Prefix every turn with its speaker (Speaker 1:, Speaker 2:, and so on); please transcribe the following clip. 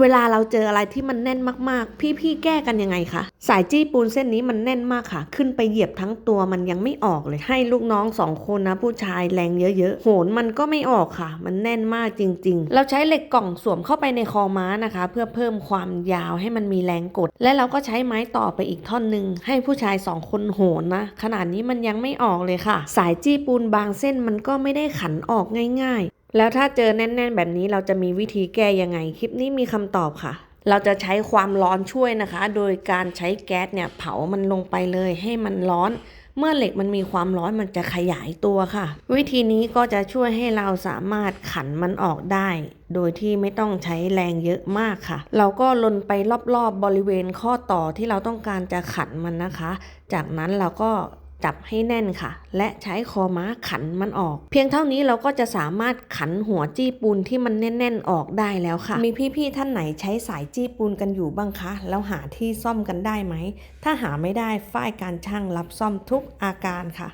Speaker 1: เวลาเราเจออะไรที่มันแน่นมากๆ พี่ๆ แก้กันยังไงคะ สายจี้ปูนเส้นนี้มันแน่นมากค่ะ ขึ้นไปเหยียบทั้งตัวมันยังไม่ออกเลย ให้ลูกน้องสองคนนะ ผู้ชายแรงเยอะๆ โหนมันก็ไม่ออกค่ะ มันแน่นมากจริง ๆ เราใช้เหล็กกล่องสวมเข้าไปในคอม้านะคะ เพื่อเพิ่มความยาวให้มันมีแรงกด และเราก็ใช้ไม้ต่อไปอีกท่อนหนึ่งให้ผู้ชายสองคนโหนนะ ขนาดนี้มันยังไม่ออกเลยค่ะ สายจี้ปูนบางเส้นมันก็ไม่ได้ขันออกง่าย ๆ แล้วถ้าเจอแน่น ๆ แบบนี้เราจะมีวิธีแก้ยังไง คลิปนี้มีคำตอบค่ะ เราจะใช้ความร้อนช่วยนะคะ โดยการใช้แก๊สเนี่ยเผามันลงไปเลยให้มันร้อน เมื่อเหล็กมันมีความร้อนมันจะขยายตัวค่ะ วิธีนี้ก็จะช่วยให้เราสามารถขันมันออกได้ โดยที่ไม่ต้องใช้แรงเยอะมากค่ะ เราก็ลนไปรอบๆบบริเวณข้อต่อที่เราต้องการจะขันมันนะคะ จากนั้นเราก็ จับให้แน่นค่ะ และใช้คอม้าขันมันออก เพียงเท่านี้เราก็จะสามารถขันหัวจี้ปูนที่มันแน่น ๆ ออกได้แล้วค่ะ มีพี่ๆท่านไหนใช้สายจี้ปูนกันอยู่บ้างคะแล้วหาที่ซ่อมกันได้ไหม ถ้าหาไม่ได้ฝ้ายการช่างรับซ่อมทุกอาการค่ะ